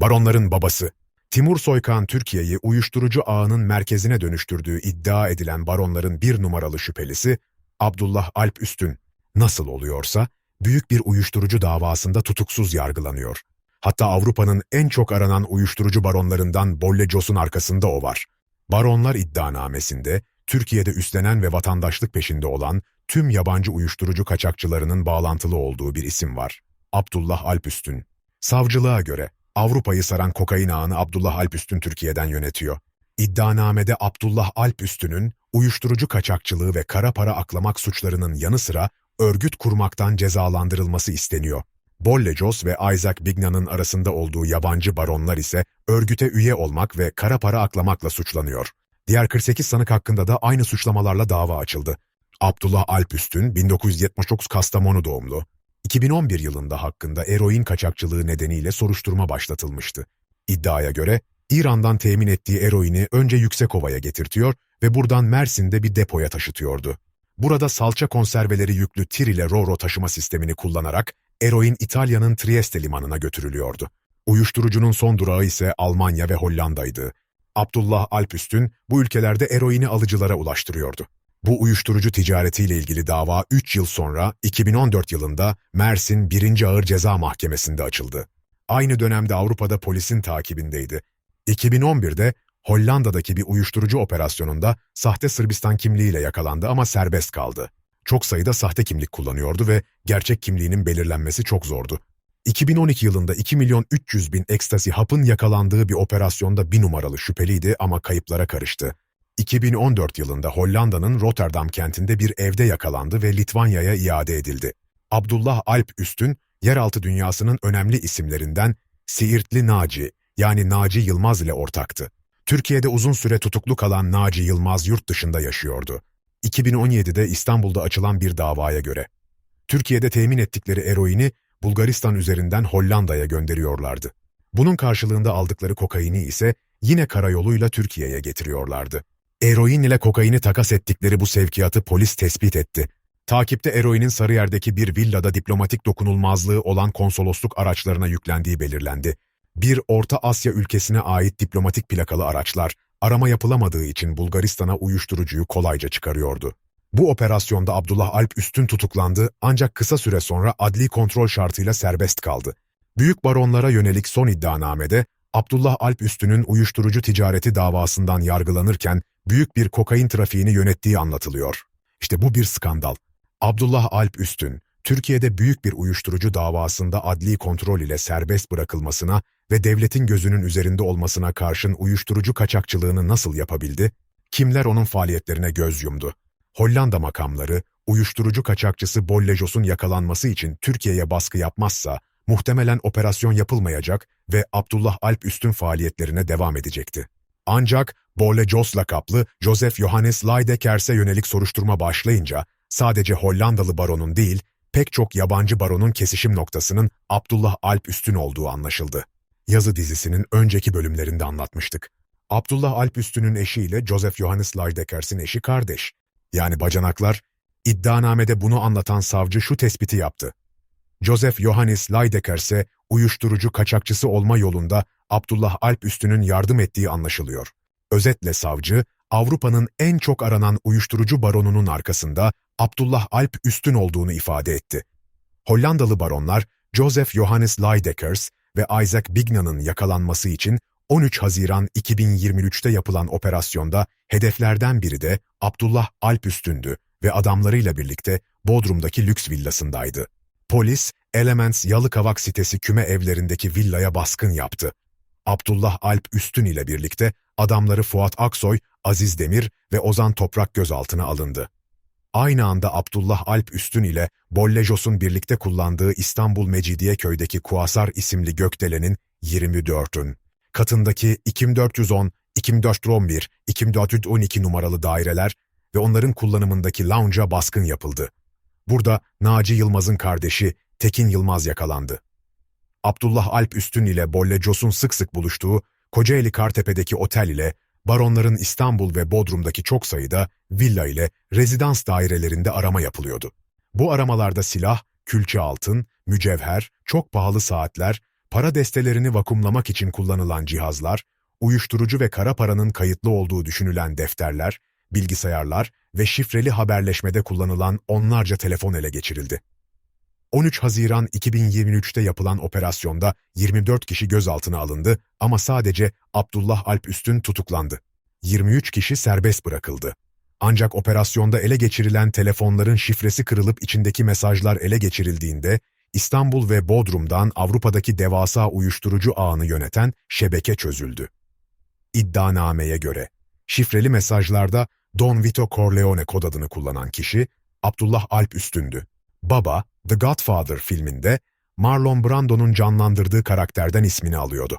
Baronların babası. Timur Soykan Türkiye'yi uyuşturucu ağının merkezine dönüştürdüğü iddia edilen baronların bir numaralı şüphelisi Abdullah Alp Üstün. Nasıl oluyorsa büyük bir uyuşturucu davasında tutuksuz yargılanıyor. Hatta Avrupa'nın en çok aranan uyuşturucu baronlarından Bolle Jos'un arkasında o var. Baronlar iddianamesinde Türkiye'de üstlenen ve vatandaşlık peşinde olan tüm yabancı uyuşturucu kaçakçılarının bağlantılı olduğu bir isim var. Abdullah Alpüstün. Savcılığa göre Avrupa'yı saran kokain ağını Abdullah Alpüstün Türkiye'den yönetiyor. İddianamede Abdullah Alpüstün'ün uyuşturucu kaçakçılığı ve kara para aklamak suçlarının yanı sıra örgüt kurmaktan cezalandırılması isteniyor. Bolle Jos ve Isaac Bigna'nın arasında olduğu yabancı baronlar ise örgüte üye olmak ve kara para aklamakla suçlanıyor. Diğer 48 sanık hakkında da aynı suçlamalarla dava açıldı. Abdullah Alpüstün 1979 Kastamonu doğumlu. 2011 yılında hakkında eroin kaçakçılığı nedeniyle soruşturma başlatılmıştı. İddiaya göre İran'dan temin ettiği eroini önce Yüksekova'ya getirtiyor ve buradan Mersin'de bir depoya taşıtıyordu. Burada salça konserveleri yüklü tir ile Roro taşıma sistemini kullanarak eroin İtalya'nın Trieste limanına götürülüyordu. Uyuşturucunun son durağı ise Almanya ve Hollanda'ydı. Abdullah Alpüstün bu ülkelerde eroini alıcılara ulaştırıyordu. Bu uyuşturucu ticaretiyle ilgili dava 3 yıl sonra 2014 yılında Mersin 1. Ağır Ceza Mahkemesi'nde açıldı. Aynı dönemde Avrupa'da polisin takibindeydi. 2011'de Hollanda'daki bir uyuşturucu operasyonunda sahte Sırbistan kimliğiyle yakalandı ama serbest kaldı. Çok sayıda sahte kimlik kullanıyordu ve gerçek kimliğinin belirlenmesi çok zordu. 2012 yılında 2 milyon 300 bin ekstasi hapın yakalandığı bir operasyonda bir numaralı şüpheliydi ama kayıplara karıştı. 2014 yılında Hollanda'nın Rotterdam kentinde bir evde yakalandı ve Litvanya'ya iade edildi. Abdullah Alp Üstün, yeraltı dünyasının önemli isimlerinden Siirtli Naci yani Naci Yılmaz ile ortaktı. Türkiye'de uzun süre tutuklu kalan Naci Yılmaz yurt dışında yaşıyordu. 2017'de İstanbul'da açılan bir davaya göre. Türkiye'de temin ettikleri eroini Bulgaristan üzerinden Hollanda'ya gönderiyorlardı. Bunun karşılığında aldıkları kokaini ise yine karayoluyla Türkiye'ye getiriyorlardı. Eroin ile kokaini takas ettikleri bu sevkiyatı polis tespit etti. Takipte eroinin Sarıyer'deki bir villada diplomatik dokunulmazlığı olan konsolosluk araçlarına yüklendiği belirlendi. Bir Orta Asya ülkesine ait diplomatik plakalı araçlar, arama yapılamadığı için Bulgaristan'a uyuşturucuyu kolayca çıkarıyordu. Bu operasyonda Abdullah Alp Üstün tutuklandı ancak kısa süre sonra adli kontrol şartıyla serbest kaldı. Büyük baronlara yönelik son iddianamede Abdullah Alp Üstün'ün uyuşturucu ticareti davasından yargılanırken büyük bir kokain trafiğini yönettiği anlatılıyor. İşte bu bir skandal. Abdullah Alp Üstün, Türkiye'de büyük bir uyuşturucu davasında adli kontrol ile serbest bırakılmasına ve devletin gözünün üzerinde olmasına karşın uyuşturucu kaçakçılığını nasıl yapabildi? Kimler onun faaliyetlerine göz yumdu? Hollanda makamları, uyuşturucu kaçakçısı Bollejos'un yakalanması için Türkiye'ye baskı yapmazsa, muhtemelen operasyon yapılmayacak ve Abdullah Alp Üstün faaliyetlerine devam edecekti. Ancak Bollejos lakaplı Joseph Johannes Leidekers'e yönelik soruşturma başlayınca, sadece Hollandalı baronun değil, pek çok yabancı baronun kesişim noktasının Abdullah Alp Üstün olduğu anlaşıldı. Yazı dizisinin önceki bölümlerinde anlatmıştık. Abdullah Alp Üstün'ün eşiyle Joseph Johannes Leidekers'in eşi kardeş. Yani bacanaklar, iddianamede bunu anlatan savcı şu tespiti yaptı. Joseph Johannes Leidekers'e uyuşturucu kaçakçısı olma yolunda Abdullah Alp Üstün'ün yardım ettiği anlaşılıyor. Özetle savcı, Avrupa'nın en çok aranan uyuşturucu baronunun arkasında Abdullah Alp Üstün olduğunu ifade etti. Hollandalı baronlar Joseph Johannes Leidekers ve Isaac Bigna'nın yakalanması için 13 Haziran 2023'te yapılan operasyonda hedeflerden biri de Abdullah Alp Üstün'dü ve adamlarıyla birlikte Bodrum'daki lüks villasındaydı. Polis, Elements Yalıkavak sitesi küme evlerindeki villaya baskın yaptı. Abdullah Alp Üstün ile birlikte adamları Fuat Aksoy, Aziz Demir ve Ozan Toprak gözaltına alındı. Aynı anda Abdullah Alp Üstün ile Bollejos'un birlikte kullandığı İstanbul Mecidiyeköy'deki Kuasar isimli gökdelenin 24'ün katındaki 2410, 2411, 2412 numaralı daireler ve onların kullanımındaki lounge'a baskın yapıldı. Burada Naci Yılmaz'ın kardeşi Tekin Yılmaz yakalandı. Abdullah Alp Üstün ile Bollejos'un sık sık buluştuğu Kocaeli Kartepe'deki otel ile baronların İstanbul ve Bodrum'daki çok sayıda villa ile rezidans dairelerinde arama yapılıyordu. Bu aramalarda silah, külçe altın, mücevher, çok pahalı saatler, para destelerini vakumlamak için kullanılan cihazlar, uyuşturucu ve kara paranın kayıtlı olduğu düşünülen defterler, bilgisayarlar ve şifreli haberleşmede kullanılan onlarca telefon ele geçirildi. 13 Haziran 2023'te yapılan operasyonda 24 kişi gözaltına alındı ama sadece Abdullah Alp Üstün tutuklandı. 23 kişi serbest bırakıldı. Ancak operasyonda ele geçirilen telefonların şifresi kırılıp içindeki mesajlar ele geçirildiğinde İstanbul ve Bodrum'dan Avrupa'daki devasa uyuşturucu ağını yöneten şebeke çözüldü. İddianameye göre şifreli mesajlarda Don Vito Corleone kod adını kullanan kişi Abdullah Alp Üstündü. Baba, The Godfather filminde Marlon Brando'nun canlandırdığı karakterden ismini alıyordu.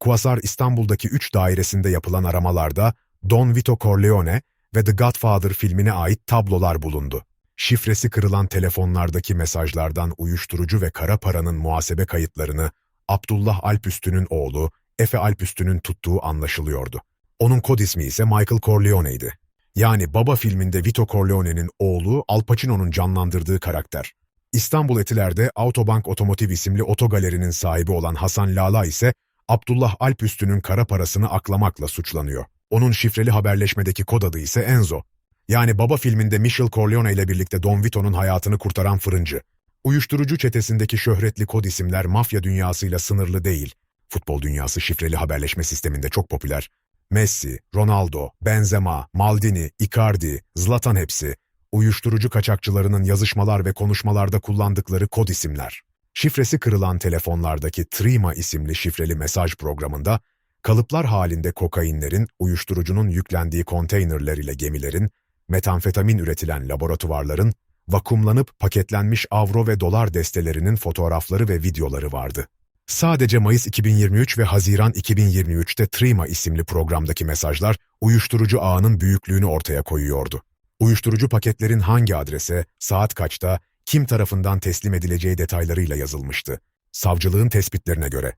Quasar İstanbul'daki üç dairesinde yapılan aramalarda Don Vito Corleone ve The Godfather filmine ait tablolar bulundu. Şifresi kırılan telefonlardaki mesajlardan uyuşturucu ve kara paranın muhasebe kayıtlarını Abdullah Alpüstü'nün oğlu Efe Alpüstü'nün tuttuğu anlaşılıyordu. Onun kod ismi ise Michael Corleone'ydi. Yani Baba filminde Vito Corleone'nin oğlu Al Pacino'nun canlandırdığı karakter. İstanbul Etiler'de Autobank Otomotiv isimli otogalerinin sahibi olan Hasan Lala ise Abdullah Alpüstü'nün kara parasını aklamakla suçlanıyor. Onun şifreli haberleşmedeki kod adı ise Enzo. Yani Baba filminde Michel Corleone ile birlikte Don Vito'nun hayatını kurtaran fırıncı. Uyuşturucu çetesindeki şöhretli kod isimler mafya dünyasıyla sınırlı değil. Futbol dünyası şifreli haberleşme sisteminde çok popüler. Messi, Ronaldo, Benzema, Maldini, Icardi, Zlatan hepsi, uyuşturucu kaçakçılarının yazışmalar ve konuşmalarda kullandıkları kod isimler. Şifresi kırılan telefonlardaki Trima isimli şifreli mesaj programında, kalıplar halinde kokainlerin, uyuşturucunun yüklendiği konteynerler ile gemilerin, metamfetamin üretilen laboratuvarların, vakumlanıp paketlenmiş avro ve dolar destelerinin fotoğrafları ve videoları vardı. Sadece Mayıs 2023 ve Haziran 2023'te Trima isimli programdaki mesajlar uyuşturucu ağının büyüklüğünü ortaya koyuyordu. Uyuşturucu paketlerin hangi adrese, saat kaçta, kim tarafından teslim edileceği detaylarıyla yazılmıştı. Savcılığın tespitlerine göre.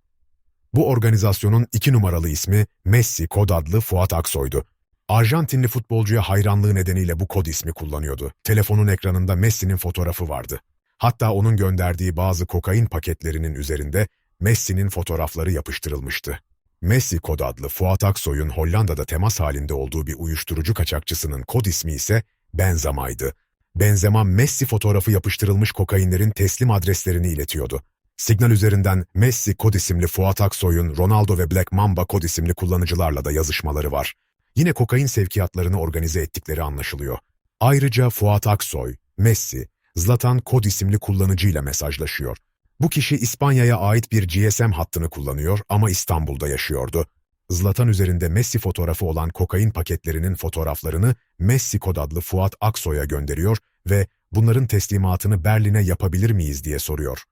Bu organizasyonun iki numaralı ismi Messi kod adlı Fuat Aksoy'du. Arjantinli futbolcuya hayranlığı nedeniyle bu kod ismi kullanıyordu. Telefonun ekranında Messi'nin fotoğrafı vardı. Hatta onun gönderdiği bazı kokain paketlerinin üzerinde Messi'nin fotoğrafları yapıştırılmıştı. Messi kod adlı Fuat Aksoy'un Hollanda'da temas halinde olduğu bir uyuşturucu kaçakçısının kod ismi ise Benzema'ydı. Benzema Messi fotoğrafı yapıştırılmış kokainlerin teslim adreslerini iletiyordu. Signal üzerinden Messi kod isimli Fuat Aksoy'un Ronaldo ve Black Mamba kod isimli kullanıcılarla da yazışmaları var. Yine kokain sevkiyatlarını organize ettikleri anlaşılıyor. Ayrıca Fuat Aksoy, Messi, Zlatan kod isimli kullanıcıyla mesajlaşıyor. Bu kişi İspanya'ya ait bir GSM hattını kullanıyor ama İstanbul'da yaşıyordu. Zlatan üzerinde Messi fotoğrafı olan kokain paketlerinin fotoğraflarını Messi kod adlı Fuat Aksoy'a gönderiyor ve bunların teslimatını Berlin'e yapabilir miyiz diye soruyor.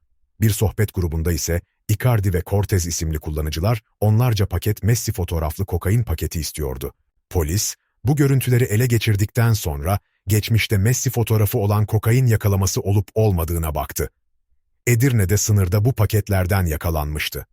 Bir sohbet grubunda ise Icardi ve Cortez isimli kullanıcılar onlarca paket Messi fotoğraflı kokain paketi istiyordu. Polis, bu görüntüleri ele geçirdikten sonra geçmişte Messi fotoğrafı olan kokain yakalaması olup olmadığına baktı. Edirne'de sınırda bu paketlerden yakalanmıştı.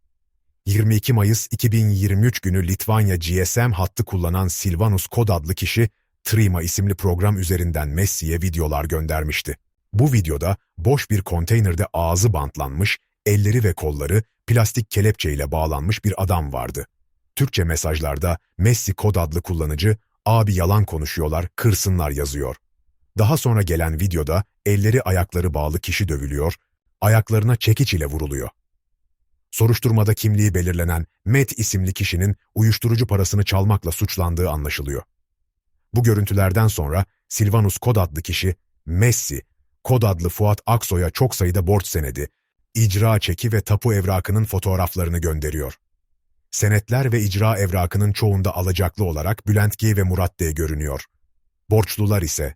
22 Mayıs 2023 günü Litvanya GSM hattı kullanan Silvanus Kod adlı kişi, Trima isimli program üzerinden Messi'ye videolar göndermişti. Bu videoda boş bir konteynerde ağzı bantlanmış, elleri ve kolları plastik kelepçeyle bağlanmış bir adam vardı. Türkçe mesajlarda Messi Kod adlı kullanıcı, abi yalan konuşuyorlar, kırsınlar yazıyor. Daha sonra gelen videoda elleri ayakları bağlı kişi dövülüyor, ayaklarına çekiç ile vuruluyor. Soruşturmada kimliği belirlenen Met isimli kişinin uyuşturucu parasını çalmakla suçlandığı anlaşılıyor. Bu görüntülerden sonra Silvanus Kod adlı kişi, Messi, Kod adlı Fuat Aksoy'a çok sayıda borç senedi, icra çeki ve tapu evrakının fotoğraflarını gönderiyor. Senetler ve icra evrakının çoğunda alacaklı olarak Bülent G ve Murat D görünüyor. Borçlular ise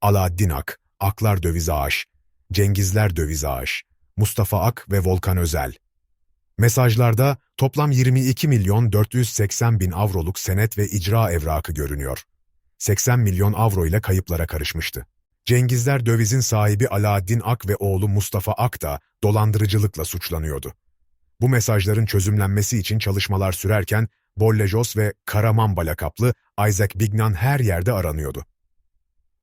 Alaaddin Ak, Aklar Döviz Ağaç, Cengizler Döviz Ağaç, Mustafa Ak ve Volkan Özel. Mesajlarda toplam 22 milyon 480 bin avroluk senet ve icra evrakı görünüyor. 80 milyon avro ile kayıplara karışmıştı. Cengizler dövizin sahibi Alaaddin Ak ve oğlu Mustafa Ak da dolandırıcılıkla suçlanıyordu. Bu mesajların çözümlenmesi için çalışmalar sürerken Bollejos ve Karamamba lakaplı Isaac Bignan her yerde aranıyordu.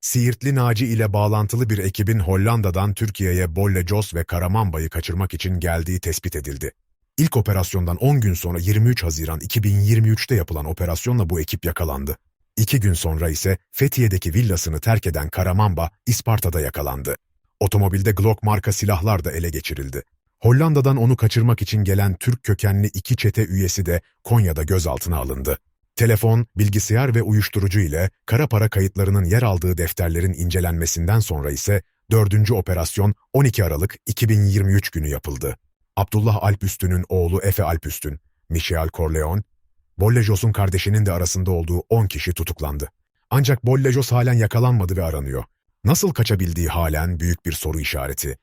Siirtli Naci ile bağlantılı bir ekibin Hollanda'dan Türkiye'ye Bolle Jos ve Karamamba'yı kaçırmak için geldiği tespit edildi. İlk operasyondan 10 gün sonra 23 Haziran 2023'te yapılan operasyonla bu ekip yakalandı. İki gün sonra ise Fethiye'deki villasını terk eden Karamamba, İsparta'da yakalandı. Otomobilde Glock marka silahlar da ele geçirildi. Hollanda'dan onu kaçırmak için gelen Türk kökenli iki çete üyesi de Konya'da gözaltına alındı. Telefon, bilgisayar ve uyuşturucu ile kara para kayıtlarının yer aldığı defterlerin incelenmesinden sonra ise 4. operasyon 12 Aralık 2023 günü yapıldı. Abdullah Alpüstün'ün oğlu Efe Alpüstün, Michel Corleone, Bollejos'un kardeşinin de arasında olduğu 10 kişi tutuklandı. Ancak Bollejos halen yakalanmadı ve aranıyor. Nasıl kaçabildiği halen büyük bir soru işareti.